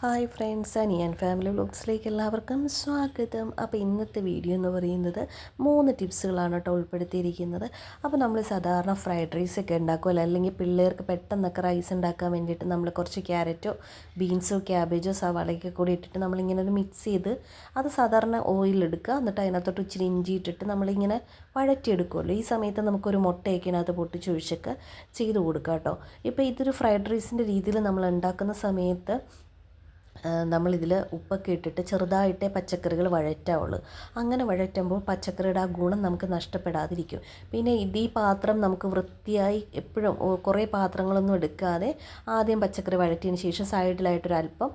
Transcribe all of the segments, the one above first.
Hi friends Aniyan family വ്ലോഗ്സിലേക്ക് എല്ലാവർക്കും സ്വാഗതം. അപ്പോൾ ഇന്നത്തെ വീഡിയോ എന്ന് പറയുന്നത് മൂന്ന് ടിപ്സുകളാണ് കേട്ടോ ഉൾപ്പെടുത്തിയിരിക്കുന്നത്. അപ്പോൾ നമ്മൾ സാധാരണ ഫ്രൈഡ് റൈസ് ഒക്കെ ഉണ്ടാക്കുമല്ലോ അല്ലെങ്കിൽ പിള്ളേർക്ക് പെട്ടെന്നൊക്കെ റൈസ് ഉണ്ടാക്കാൻ വേണ്ടിയിട്ട് നമ്മൾ കുറച്ച് ക്യാരറ്റോ ബീൻസോ ക്യാബേജോ സവാളയൊക്കെ കൂടി ഇട്ടിട്ട് നമ്മളിങ്ങനെ ഒരു മിക്സ് ചെയ്ത് അത് സാധാരണ ഓയിലെടുക്കുക എന്നിട്ട് അതിനകത്തോട്ട് ഇച്ചിരി ഇഞ്ചി ഇട്ടിട്ട് നമ്മളിങ്ങനെ വഴറ്റിയെടുക്കുമല്ലോ ഈ സമയത്ത് നമുക്കൊരു മുട്ടയൊക്കെ അതിനകത്ത് പൊട്ടിച്ചൊഴിച്ചൊക്കെ ചെയ്ത് കൊടുക്കാം കേട്ടോ. ഇപ്പോൾ ഇതൊരു ഫ്രൈഡ് റൈസിന്റെ രീതിയിൽ നമ്മൾ ഉണ്ടാക്കുന്ന സമയത്ത് നമ്മളിതിൽ ഉപ്പൊക്കെ ഇട്ടിട്ട് ചെറുതായിട്ടേ പച്ചക്കറികൾ വഴറ്റാവുള്ളൂ. അങ്ങനെ വഴറ്റുമ്പോൾ പച്ചക്കറിയുടെ ആ ഗുണം നമുക്ക് നഷ്ടപ്പെടാതിരിക്കും. പിന്നെ ഇത് ഈ പാത്രം നമുക്ക് വൃത്തിയായി എപ്പോഴും കുറേ പാത്രങ്ങളൊന്നും എടുക്കാതെ ആദ്യം പച്ചക്കറി വഴറ്റിയതിന് ശേഷം സൈഡിലായിട്ടൊരല്പം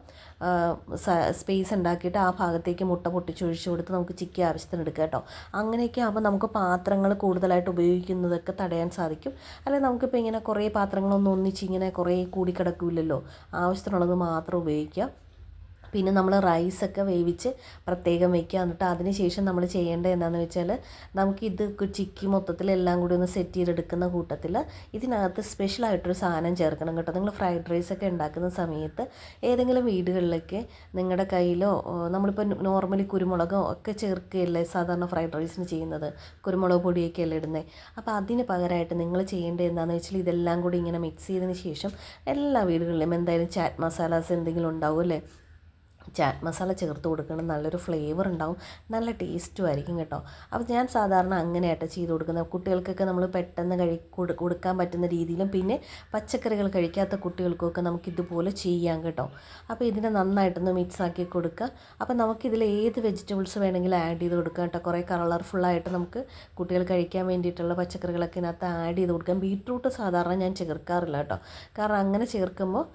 സ്പേസ് ഉണ്ടാക്കിയിട്ട് ആ ഭാഗത്തേക്ക് മുട്ട പൊട്ടിച്ചൊഴിച്ച് കൊടുത്ത് നമുക്ക് ചിക്കി ആവശ്യത്തിന് എടുക്കാം കേട്ടോ. അങ്ങനെയൊക്കെ ആകുമ്പോൾ നമുക്ക് പാത്രങ്ങൾ കൂടുതലായിട്ട് ഉപയോഗിക്കുന്നതൊക്കെ തടയാൻ സാധിക്കും. അല്ലെങ്കിൽ നമുക്കിപ്പോൾ ഇങ്ങനെ കുറേ പാത്രങ്ങളൊന്നും ഒന്നിച്ച് ഇങ്ങനെ കുറേ കൂടിക്കിടക്കില്ലല്ലോ. ആവശ്യത്തിനുള്ളത് മാത്രം ഉപയോഗിക്കാം. പിന്നെ നമ്മൾ റൈസൊക്കെ വേവിച്ച് പ്രത്യേകം വെക്കുക. എന്നിട്ട് അതിന് ശേഷം നമ്മൾ ചെയ്യേണ്ടത് എന്താണെന്ന് വെച്ചാൽ നമുക്കിത് ചിക്കി മൊത്തത്തിൽ എല്ലാം കൂടി ഒന്ന് സെറ്റ് ചെയ്തെടുക്കുന്ന കൂട്ടത്തിൽ ഇതിനകത്ത് സ്പെഷ്യലായിട്ടൊരു സാധനം ചേർക്കണം കേട്ടോ. നിങ്ങൾ ഫ്രൈഡ് റൈസൊക്കെ ഉണ്ടാക്കുന്ന സമയത്ത് ഏതെങ്കിലും വീടുകളിലൊക്കെ നിങ്ങളുടെ കയ്യിലോ നമ്മളിപ്പോൾ നോർമലി കുരുമുളകോ ഒക്കെ ചേർക്കുകയല്ലേ സാധാരണ ഫ്രൈഡ് റൈസിന് ചെയ്യുന്നത്? കുരുമുളക് പൊടിയൊക്കെ അല്ലേ ഇടുന്നത് അപ്പോൾ അതിന് പകരമായിട്ട് നിങ്ങൾ ചെയ്യേണ്ടത് എന്താണെന്ന് വെച്ചാൽ ഇതെല്ലാം കൂടി ഇങ്ങനെ മിക്സ് ചെയ്തതിന് ശേഷം എല്ലാ വീടുകളിലും എന്തായാലും ചാറ്റ് മസാലാസ് എന്തെങ്കിലും ഉണ്ടാവും അല്ലേ? ചാറ്റ് മസാല ചേർത്ത് കൊടുക്കണം നല്ലൊരു ഫ്ലേവർ ഉണ്ടാവും. നല്ല ടേസ്റ്റും ആയിരിക്കും കേട്ടോ. അപ്പോൾ ഞാൻ സാധാരണ അങ്ങനെയായിട്ട് ചെയ്ത് കൊടുക്കുന്നത്. കുട്ടികൾക്കൊക്കെ നമ്മൾ പെട്ടെന്ന് കഴി കൊടുക്കാൻ പറ്റുന്ന രീതിയിലും പിന്നെ പച്ചക്കറികൾ കഴിക്കാത്ത കുട്ടികൾക്കൊക്കെ നമുക്കിതുപോലെ ചെയ്യാം കേട്ടോ. അപ്പോൾ ഇതിനെ നന്നായിട്ടൊന്ന് മിക്സ് ആക്കി കൊടുക്കുക. അപ്പോൾ നമുക്കിതിൽ ഏത് വെജിറ്റബിൾസ് വേണമെങ്കിലും ആഡ് ചെയ്ത് കൊടുക്കാം കേട്ടോ. കുറേ കളർഫുള്ളായിട്ട് നമുക്ക് കുട്ടികൾ കഴിക്കാൻ വേണ്ടിയിട്ടുള്ള പച്ചക്കറികളൊക്കെ ഇതിനകത്ത് ആഡ് ചെയ്ത് കൊടുക്കാം. ബീട്രൂട്ട് സാധാരണ ഞാൻ ചേർക്കാറില്ല കേട്ടോ. കാരണം അങ്ങനെ ചേർക്കുമ്പോൾ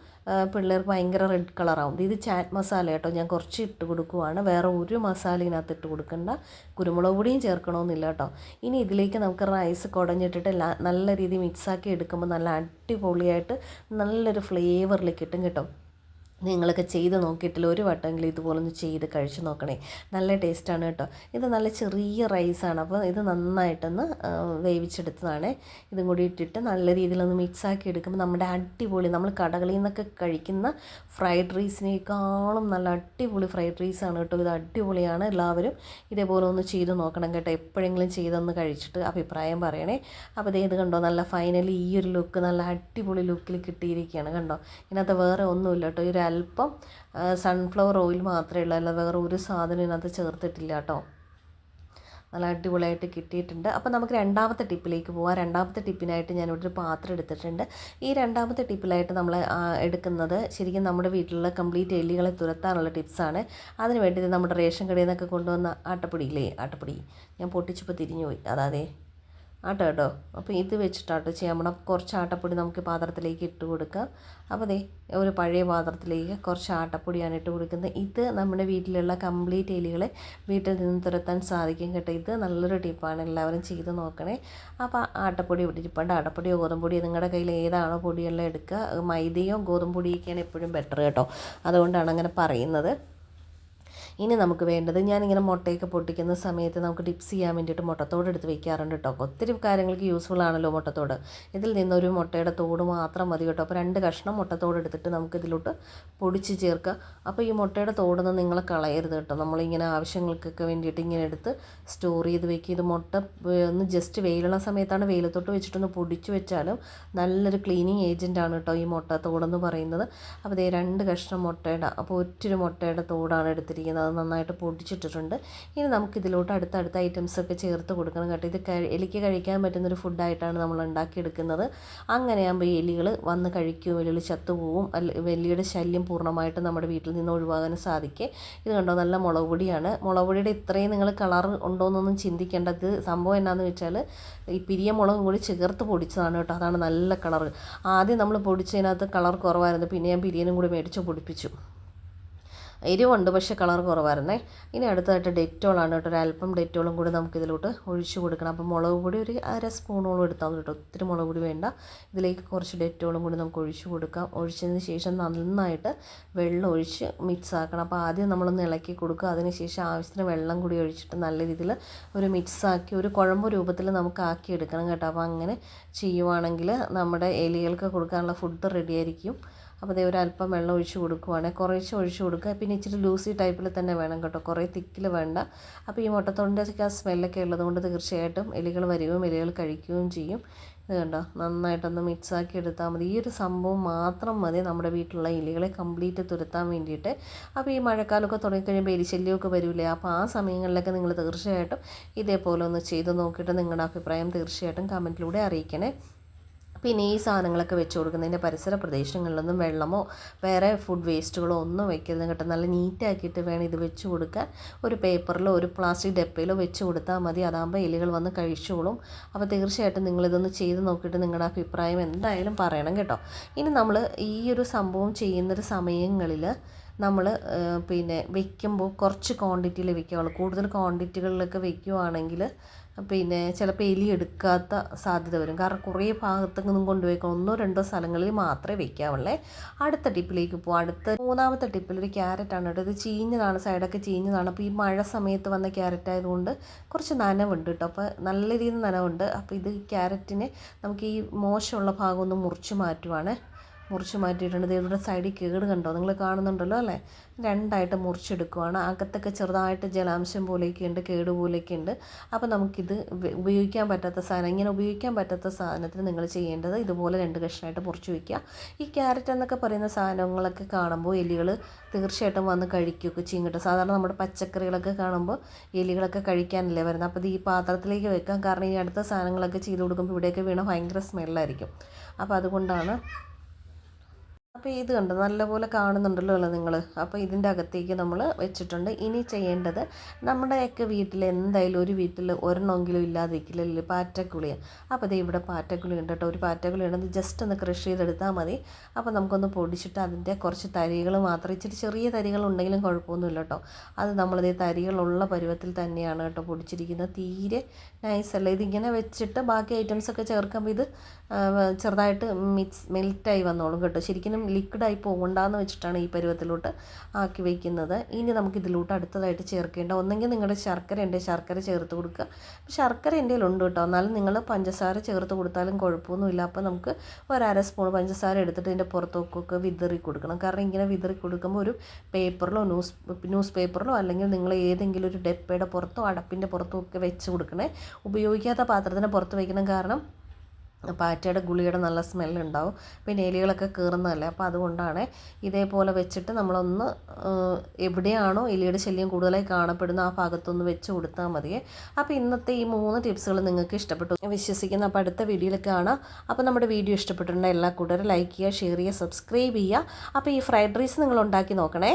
പിള്ളേർക്ക് ഭയങ്കര റെഡ് കളറാവും ഇത് ചാറ്റ് മസാല കേട്ടോ. ഞാൻ കുറച്ച് ഇട്ട് കൊടുക്കുവാണ്. വേറെ ഒരു മസാല ഇതിനകത്ത് ഇട്ട് കൊടുക്കണ്ട. കുരുമുളക് പൊടിയും ചേർക്കണമെന്നില്ല കേട്ടോ. ഇനി ഇതിലേക്ക് നമുക്ക് റൈസ് കുടഞ്ഞിട്ടിട്ട് നല്ല രീതിയിൽ മിക്സാക്കി എടുക്കുമ്പോൾ നല്ല അടിപൊളിയായിട്ട് നല്ലൊരു ഫ്ലേവറിൽ കിട്ടും കേട്ടോ. നിങ്ങളൊക്കെ ചെയ്ത് നോക്കിയിട്ടില്ല. ഒരു വട്ടമെങ്കിലും ഇതുപോലെ ഒന്ന് ചെയ്ത് കഴിച്ചു നോക്കണേ. നല്ല ടേസ്റ്റാണ് കേട്ടോ. ഇത് നല്ല ചെറിയ റൈസാണ്. അപ്പോൾ ഇത് നന്നായിട്ടൊന്ന് വേവിച്ചെടുത്തതാണ്. ഇതും കൂടി ഇട്ടിട്ട് നല്ല രീതിയിലൊന്ന് മിക്സാക്കി എടുക്കുമ്പോൾ നമ്മുടെ അടിപൊളി നമ്മൾ കടകളിൽ നിന്നൊക്കെ കഴിക്കുന്ന ഫ്രൈഡ് റൈസിനേക്കാളും നല്ല അടിപൊളി ഫ്രൈഡ് റൈസാണ് കേട്ടോ. ഇത് അടിപൊളിയാണ്. എല്ലാവരും ഇതേപോലെ ഒന്ന് ചെയ്ത് നോക്കണം കേട്ടോ. എപ്പോഴെങ്കിലും ചെയ്തൊന്ന് കഴിച്ചിട്ട് അഭിപ്രായം പറയണേ. അപ്പോൾ ഇത് കണ്ടോ? നല്ല ഫൈനലി ഈ ഒരു ലുക്ക് നല്ല അടിപൊളി ലുക്കിൽ കിട്ടിയിരിക്കുകയാണ് കണ്ടോ? ഇതിനകത്ത് വേറെ ഒന്നുമില്ല കേട്ടോ. ഈ ഒരു അല്പം സൺഫ്ലവർ ഓയിൽ മാത്രമേ ഉള്ളൂ. അല്ല വേറെ ഒരു സാധനം ഇതിനകത്ത് ചേർത്തിട്ടില്ല കേട്ടോ. നല്ല അടിപൊളിയായിട്ട് കിട്ടിയിട്ടുണ്ട്. അപ്പോൾ നമുക്ക് രണ്ടാമത്തെ ടിപ്പിലേക്ക് പോവാം. രണ്ടാമത്തെ ടിപ്പിനായിട്ട് ഇവിടെ ഒരു പാത്രം എടുത്തിട്ടുണ്ട്. ഈ രണ്ടാമത്തെ ടിപ്പിലായിട്ട് നമ്മൾ എടുക്കുന്നത് ശരിക്കും നമ്മുടെ വീട്ടിലുള്ള കംപ്ലീറ്റ് എല്ലികളെ തുരത്താനുള്ള ടിപ്സാണ് അതിന് വേണ്ടി നമ്മുടെ റേഷൻ കടയിൽ നിന്നൊക്കെ കൊണ്ടുവന്ന ആട്ടപ്പൊടിയില്ലേ ആട്ടപ്പൊടി. ഞാൻ പൊട്ടിച്ചപ്പോൾ തിരിഞ്ഞുപോയി. അതാതെ ആട്ടോ കേട്ടോ അപ്പോൾ ഇത് വെച്ചിട്ടാട്ടോ ചെയ്യാം. നമ്മുടെ കുറച്ച് ആട്ടപ്പൊടി നമുക്ക് പാത്രത്തിലേക്ക് ഇട്ട് കൊടുക്കാം. അപ്പോൾ ദേ ഒരു പഴയ പാത്രത്തിലേക്ക് കുറച്ച് ആട്ടപ്പൊടിയാണ് ഇട്ട് കൊടുക്കുന്നത്. ഇത് നമ്മുടെ വീട്ടിലുള്ള കംപ്ലീറ്റ് എലികളെ വീട്ടിൽ നിന്ന് തുരത്താൻ സാധിക്കും കേട്ടോ. ഇത് നല്ലൊരു ടിപ്പാണ്. എല്ലാവരും ചെയ്ത് നോക്കണേ. അപ്പോൾ ആട്ടപ്പൊടി ഇരിപ്പുണ്ട്. ആട്ടപ്പൊടിയോ ഗോതമ്പൊടിയോ നിങ്ങളുടെ കയ്യിൽ ഏതാണോ പൊടിയെല്ലാം എടുക്കുക. മൈദയോ ഗോതമ്പൊടിയൊക്കെയാണ് എപ്പോഴും ബെറ്റർ കേട്ടോ. അതുകൊണ്ടാണ് അങ്ങനെ പറയുന്നത്. ഇനി നമുക്ക് വേണ്ടത് ഞാനിങ്ങനെ മുട്ടയൊക്കെ പൊട്ടിക്കുന്ന സമയത്ത് നമുക്ക് ടിപ്സ് ചെയ്യാൻ വേണ്ടിയിട്ട് മുട്ടത്തോട് എടുത്ത് വെക്കാറുണ്ട് കേട്ടോ. ഒത്തിരി കാര്യങ്ങൾക്ക് യൂസ്ഫുൾ ആണല്ലോ മുട്ടത്തോട്. ഇതിൽ നിന്നൊരു മുട്ടയുടെ തോട് മാത്രം മതി കേട്ടോ. അപ്പോൾ രണ്ട് കഷ്ണം മുട്ടത്തോട് എടുത്തിട്ട് നമുക്ക് ഇതിലോട്ട് പൊടിച്ച് ചേർക്കുക അപ്പോൾ ഈ മുട്ടയുടെ തോടൊന്നും നിങ്ങൾ കളയരുത് കേട്ടോ. നമ്മളിങ്ങനെ ആവശ്യങ്ങൾക്കൊക്കെ വേണ്ടിയിട്ട് ഇങ്ങനെ എടുത്ത് സ്റ്റോർ ചെയ്ത് വെക്കുക ഇത് മുട്ട ഒന്ന് ജസ്റ്റ് വെയിലുള്ള സമയത്താണ് വെയിലത്തോട്ട് വെച്ചിട്ടൊന്ന് പൊടിച്ച് വെച്ചാലും നല്ലൊരു ക്ലീനിങ് ഏജന്റ് ആണ് കേട്ടോ ഈ മുട്ട തോടെന്ന് പറയുന്നത്. അപ്പോൾ ഇതേ രണ്ട് കഷ്ണം മുട്ടയുടെ അപ്പോൾ ഒറ്റൊരു മുട്ടയുടെ തോടാണ് എടുത്തിരിക്കുന്നത്. അത് നന്നായിട്ട് പൊടിച്ചിട്ടിട്ടുണ്ട്. ഇനി നമുക്കിതിലോട്ട് അടുത്തടുത്ത ഐറ്റംസൊക്കെ ചേർത്ത് കൊടുക്കണം കേട്ടോ. ഇത് എലിക്ക് കഴിക്കാൻ പറ്റുന്നൊരു ഫുഡായിട്ടാണ് നമ്മൾ ഉണ്ടാക്കിയെടുക്കുന്നത്. അങ്ങനെയാകുമ്പോൾ എലികൾ വന്ന് കഴിക്കും. എലികൾ ചത്തുപോകും അല്ല എലിയുടെ ശല്യം പൂർണമായിട്ട് നമ്മുടെ വീട്ടിൽ നിന്ന് ഒഴിവാകാൻ സാധിക്കും. ഇത് കണ്ടോ? നല്ല മുളക് പൊടിയാണ്. മുളക് പൊടിയുടെ ഇത്രയും നിങ്ങൾ കളർ ഉണ്ടോയെന്നൊന്നും ചിന്തിക്കേണ്ടത് സംഭവം എന്നാന്ന് വെച്ചാൽ ഈ പിരിയ മുളകും കൂടി ചേർത്ത് പൊടിച്ചതാണ് കേട്ടോ. അതാണ് നല്ല കളർ ആദ്യം നമ്മൾ പൊടിച്ചതിനകത്ത് കളർ കുറവായിരുന്നു. പിന്നെ ഞാൻ പിരിയനും കൂടി മേടിച്ച് പൊടിപ്പിച്ചു. എരിവുണ്ട് പക്ഷേ കളർ കുറവായിരുന്നേ. ഇനി അടുത്തതായിട്ട് ഡെറ്റോളാണ് കേട്ടോ. ഒരല്പം ഡെറ്റോളും കൂടി നമുക്കിതിലോട്ട് ഒഴിച്ച് കൊടുക്കണം. അപ്പോൾ മുളക് പൊടി ഒരു അര സ്പൂണോളം എടുത്താൽ കേട്ടോ. ഒത്തിരി മുളക് പൊടി വേണ്ട. ഇതിലേക്ക് കുറച്ച് ഡെറ്റോളും കൂടി നമുക്ക് ഒഴിച്ച് കൊടുക്കാം. ഒഴിച്ചതിന് ശേഷം നന്നായിട്ട് വെള്ളം ഒഴിച്ച് മിക്സ് ആക്കണം. അപ്പോൾ ആദ്യം നമ്മളൊന്ന് ഇളക്കി കൊടുക്കുക. അതിനുശേഷം ആവശ്യത്തിന് വെള്ളം കൂടി ഒഴിച്ചിട്ട് നല്ല രീതിയിൽ ഒരു മിക്സ് ആക്കി ഒരു കുഴമ്പ് രൂപത്തിൽ നമുക്ക് ആക്കി എടുക്കണം കേട്ടോ. അപ്പോൾ അങ്ങനെ ചെയ്യുവാണെങ്കിൽ നമ്മുടെ എലികൾക്ക് കൊടുക്കാനുള്ള ഫുഡ് റെഡി ആയിരിക്കും. അപ്പോൾ ദേ ഒരു അല്പം വെള്ളം ഒഴിച്ച് കൊടുക്കുവാണെങ്കിൽ കുറേശ്ശെ ഒഴിച്ച് കൊടുക്കുക. പിന്നെ ഇച്ചിരി ലൂസി ടൈപ്പിൽ തന്നെ വേണം കേട്ടോ. കുറേ തിക്കിൽ വേണ്ട. അപ്പോൾ ഈ മുട്ടത്തൊണ്ടിന്റെ ആ സ്മെല്ലൊക്കെ ഉള്ളതുകൊണ്ട് തീർച്ചയായിട്ടും എലികൾ വരികയും എലികൾ കഴിക്കുകയും ചെയ്യും. ഇത് കണ്ടോ? നന്നായിട്ടൊന്ന് മിക്സാക്കി എടുത്താൽ മതി. ഈ ഒരു സംഭവം മാത്രം മതി നമ്മുടെ വീട്ടിലുള്ള എലികളെ കംപ്ലീറ്റ് തുരത്താൻ വേണ്ടിയിട്ട്. അപ്പോൾ ഈ മഴക്കാലമൊക്കെ തുടങ്ങിക്കഴിയുമ്പോൾ എലിശല്യമൊക്കെ വരില്ലേ? അപ്പോൾ ആ സമയങ്ങളിലൊക്കെ നിങ്ങൾ തീർച്ചയായിട്ടും ഇതേപോലെ ഒന്ന് ചെയ്ത് നോക്കിയിട്ട് നിങ്ങളുടെ അഭിപ്രായം തീർച്ചയായിട്ടും കമന്റിലൂടെ അറിയിക്കണേ. പിന്നെ ഈ സാധനങ്ങളൊക്കെ വെച്ച് കൊടുക്കുന്നതിന്റെ പരിസര പ്രദേശങ്ങളിലൊന്നും വെള്ളമോ വേറെ ഫുഡ് വേസ്റ്റുകളോ ഒന്നും വെക്കരുത് കേട്ടോ. നല്ല നീറ്റാക്കിയിട്ട് വേണം ഇത് വെച്ച് കൊടുക്കാൻ. ഒരു പേപ്പറിലോ ഒരു പ്ലാസ്റ്റിക് ഡപ്പയിലോ വെച്ച് കൊടുത്താൽ മതി. അതാകുമ്പോൾ എലികൾ വന്ന് കഴിച്ചോളും. അപ്പോൾ തീർച്ചയായിട്ടും നിങ്ങളിതൊന്ന് ചെയ്ത് നോക്കിയിട്ട് നിങ്ങളുടെ അഭിപ്രായം എന്തായാലും പറയണം കേട്ടോ. ഇനി നമ്മൾ ഈ ഒരു സംഭവം ചെയ്യുന്നൊരു സമയങ്ങളിൽ നമ്മൾ പിന്നെ വെക്കുമ്പോൾ കുറച്ച് ക്വാണ്ടിറ്റിയിൽ വെക്കുകയുള്ളൂ കൂടുതൽ ക്വാണ്ടിറ്റികളിലൊക്കെ വെക്കുകയാണെങ്കിൽ പിന്നെ ചിലപ്പോൾ എലി എടുക്കാത്ത സാധ്യത വരും. കാരണം കുറേ ഭാഗത്തൊന്നും കൊണ്ടുപോയിക്കണം ഒന്നോ രണ്ടോ സ്ഥലങ്ങളിൽ മാത്രമേ വെക്കാവുള്ളേ. അടുത്ത ടിപ്പിലേക്ക് പോകാം അടുത്ത മൂന്നാമത്തെ ടിപ്പിൽ ഒരു ക്യാരറ്റാണ് കേട്ടോ ഇത് ചീഞ്ഞതാണ് സൈഡൊക്കെ ചീഞ്ഞതാണ്. അപ്പോൾ ഈ മഴ സമയത്ത് വന്ന ക്യാരറ്റ് ആയതുകൊണ്ട് കുറച്ച് നനവുണ്ട് കേട്ടോ അപ്പോൾ നല്ല രീതിയിൽ നനവുണ്ട്. അപ്പോൾ ഇത് ക്യാരറ്റിനെ നമുക്ക് ഈ മോശമുള്ള ഭാഗമൊന്ന് മുറിച്ച് മാറ്റുവാണ്. മുറിച്ച് മാറ്റിയിട്ടുണ്ട്. ഇതിവിടെ സൈഡിൽ കേട് കണ്ടോ? നിങ്ങൾ കാണുന്നുണ്ടല്ലോ അല്ലേ? രണ്ടായിട്ട് മുറിച്ചെടുക്കുവാണ്. അകത്തൊക്കെ ചെറുതായിട്ട് ജലാംശം പോലെയൊക്കെ ഉണ്ട് കേട് പോലെയൊക്കെ ഉണ്ട്. അപ്പോൾ നമുക്കിത് ഉപയോഗിക്കാൻ പറ്റാത്ത സാധനം ഇങ്ങനെ ഉപയോഗിക്കാൻ പറ്റാത്ത സാധനത്തിന് നിങ്ങൾ ചെയ്യേണ്ടത് ഇതുപോലെ രണ്ട് കഷ്ണമായിട്ട് മുറിച്ച് വയ്ക്കുക ഈ ക്യാരറ്റ് എന്നൊക്കെ പറയുന്ന സാധനങ്ങളൊക്കെ കാണുമ്പോൾ എലികൾ തീർച്ചയായിട്ടും വന്ന് കഴിക്കുകയൊക്കെ ചെയ്യും കേട്ടോ. സാധാരണ നമ്മുടെ പച്ചക്കറികളൊക്കെ കാണുമ്പോൾ എലികളൊക്കെ കഴിക്കാനല്ലേ വരുന്നത്. അപ്പോൾ ഇത് ഈ പാത്രത്തിലേക്ക് വെക്കാം. കാരണം ഈ അടുത്ത സാധനങ്ങളൊക്കെ ചെയ്ത് കൊടുക്കുമ്പോൾ ഇവിടെയൊക്കെ വീണ ഭയങ്കര സ്മെല്ലായിരിക്കും. അപ്പോൾ അതുകൊണ്ടാണ് അപ്പോൾ ഇത് കണ്ട്? നല്ലപോലെ കാണുന്നുണ്ടല്ലോ അല്ലേ നിങ്ങൾ അപ്പോൾ ഇതിന്റെ അകത്തേക്ക് നമ്മൾ വെച്ചിട്ടുണ്ട്. ഇനി ചെയ്യേണ്ടത് നമ്മുടെയൊക്കെ വീട്ടിൽ എന്തായാലും ഒരു വീട്ടിൽ ഒരെണ്ണമെങ്കിലും ഇല്ലാതിരിക്കില്ലല്ലോ പാറ്റക്കുളിയ. അപ്പോൾ ഇത് ഇവിടെ പാറ്റക്കുളി ഉണ്ട് കേട്ടോ. ഒരു പാറ്റക്കുളി ഉണ്ടെന്ന് ജസ്റ്റ് ഒന്ന് ക്രഷ് ചെയ്തെടുത്താൽ മതി. അപ്പോൾ നമുക്കൊന്ന് പൊടിച്ചിട്ട് അതിന്റെ കുറച്ച് തരികൾ മാത്രം ഇച്ചിരി ചെറിയ തരികൾ ഉണ്ടെങ്കിലും കുഴപ്പമൊന്നുമില്ല കേട്ടോ. അത് നമ്മളിതേ തരികളുള്ള പരുവത്തിൽ തന്നെയാണ് കേട്ടോ പൊടിച്ചിരിക്കുന്നത്. തീരെ നൈസല്ല ഇതിങ്ങനെ വെച്ചിട്ട് ബാക്കി ഐറ്റംസൊക്കെ ചേർക്കുമ്പോൾ ഇത് ചെറുതായിട്ട് മിക്സ് മെൽറ്റായി വന്നോളും കേട്ടോ. ശരിക്കും ലിക്വിഡായി പോകണ്ടെന്ന് വെച്ചിട്ടാണ് ഈ പരുവത്തിലോട്ട് ആക്കി വയ്ക്കുന്നത് ഇനി നമുക്ക് ഇതിലോട്ട് അടുത്തതായിട്ട് ചേർക്കേണ്ട ഒന്നെങ്കിൽ നിങ്ങളുടെ ശർക്കര ഉണ്ട്. ശർക്കര ചേർത്ത് കൊടുക്കുക. ശർക്കര എന്റെ ഉണ്ട് കേട്ടോ. എന്നാലും നിങ്ങൾ പഞ്ചസാര ചേർത്ത് കൊടുത്താലും കുഴപ്പമൊന്നുമില്ല. അപ്പോൾ നമുക്ക് ഒരു അര സ്പൂൺ പഞ്ചസാര എടുത്തിട്ട് ഇതിന്റെ പുറത്തൊക്കെ വിതറി കൊടുക്കണം. കാരണം ഇങ്ങനെ വിതറി കൊടുക്കുമ്പോൾ ഒരു പേപ്പറിലോ ന്യൂസ് ന്യൂസ് പേപ്പറിലോ അല്ലെങ്കിൽ നിങ്ങൾ ഏതെങ്കിലും ഒരു ഡെപ്പയുടെ പുറത്തോ അടപ്പിന്റെ പുറത്തോ ഒക്കെ വെച്ച് കൊടുക്കണേ. ഉപയോഗിക്കാത്ത പാത്രത്തിന് പുറത്ത് വയ്ക്കണം കാരണം പാറ്റയുടെ ഗുളിയുടെ നല്ല സ്മെല്ലുണ്ടാവും. പിന്നെ എലികളൊക്കെ കയറുന്നതല്ലേ അപ്പോൾ അതുകൊണ്ടാണ് ഇതേപോലെ വെച്ചിട്ട് നമ്മളൊന്ന് എവിടെയാണോ എലിയുടെ ശല്യം കൂടുതലായി കാണപ്പെടുന്ന ആ ഭാഗത്തൊന്ന് വെച്ച് കൊടുത്താൽ മതിയേ അപ്പോൾ ഇന്നത്തെ ഈ മൂന്ന് ടിപ്സുകൾ നിങ്ങൾക്ക് ഇഷ്ടപ്പെട്ടു വിശ്വസിക്കുന്ന. അപ്പോൾ അടുത്ത വീഡിയോയിൽ കാണാം. അപ്പോൾ നമ്മുടെ വീഡിയോ ഇഷ്ടപ്പെട്ടിട്ടുണ്ടെങ്കിൽ എല്ലാ കൂട്ടരും ലൈക്ക് ചെയ്യുക ഷെയർ ചെയ്യുക സബ്സ്ക്രൈബ് ചെയ്യുക. അപ്പോൾ ഈ ഫ്രൈഡ് റൈസ് നിങ്ങൾ ഉണ്ടാക്കി നോക്കണേ.